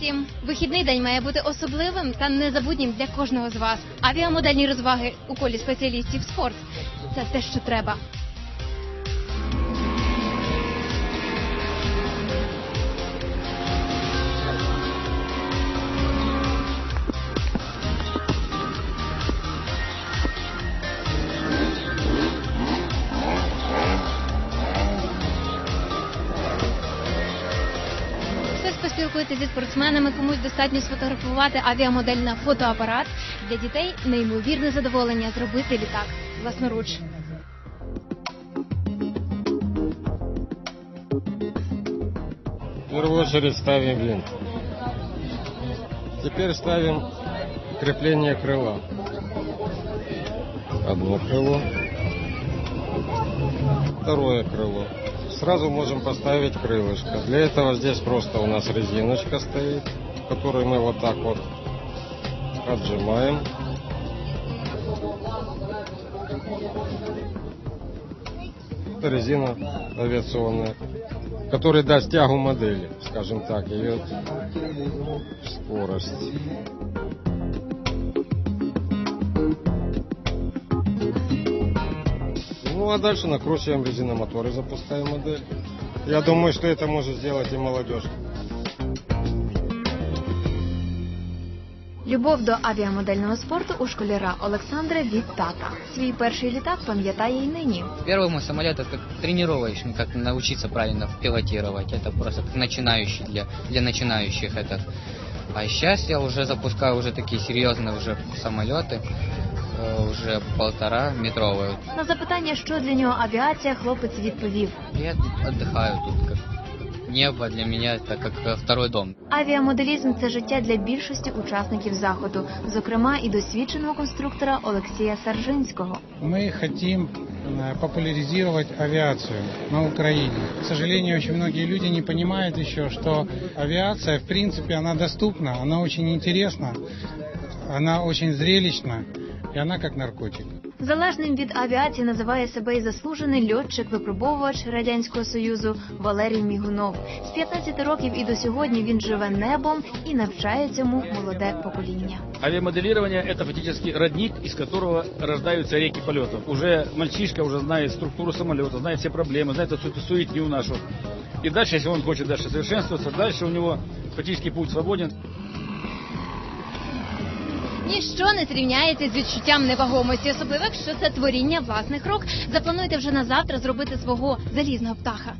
всім. Вихідний день має бути особливим та незабутнім для кожного з вас. Авіамодельні розваги у колі спеціалістів спорт це те, що треба. Хтось поспілкується зі спортсменами, комусь достатньо сфотографувати авіамодель на фотоапарат. Для дітей неймовірне задоволення зробити літак власноруч. В первую очередь ставим винт. Теперь ставим крепление крыла. Одно крыло. Второе крыло. Сразу можем поставить крылышко. Для этого здесь просто у нас резиночка стоит, которую мы вот так вот отжимаем. Это резина авиационная, которая даст тягу модели, скажем так, ее скорость. Ну а дальше накручиваем резиномотор и запускаем модель. Я думаю, что это может сделать и молодежь. Любов до авіамодельного спорту у школяра Олександра від тата. Свій перший літак пам'ятає й нині. Первый мой самолет это как тренировочный, как научиться правильно пилотировать. Это просто как начинающий для, для начинающих это. А сейчас я уже запускаю уже такие серьезные уже самолеты, э, уже полтора метровые. На запитання, що для нього авіація, хлопець відповів: Я тут отдыхаю тут как небо для меня это как э, второй дом. авіамоделізм це життя для більшості учасників заходу, зокрема і досвідченого конструктора Олексія Саржинського. Мы хотим э, популяризировать авиацию на Украине. К сожалению, очень многие люди не понимают еще, что авиация, в принципе, она доступна, она очень интересна, она очень зрелищна, и она как наркотик. Залежним від авіації називає себе і заслужений льотчик-випробовувач радянського союзу Валерій Мігунов. З 15 років і до сьогодні він живе небом і навчає цьому молоде покоління. Авиамоделирование – это фактически родник, из которого рождаются реки полетов. Уже мальчишка уже знает структуру самолета, знает все проблемы, знает всю эту суетню нашу. И дальше, если он хочет дальше совершенствоваться, дальше у него практически путь свободен. Ніщо не зрівняється з відчуттям невагомості, особливо якщо це творіння власних рук. Заплануйте вже на завтра зробити свого залізного птаха.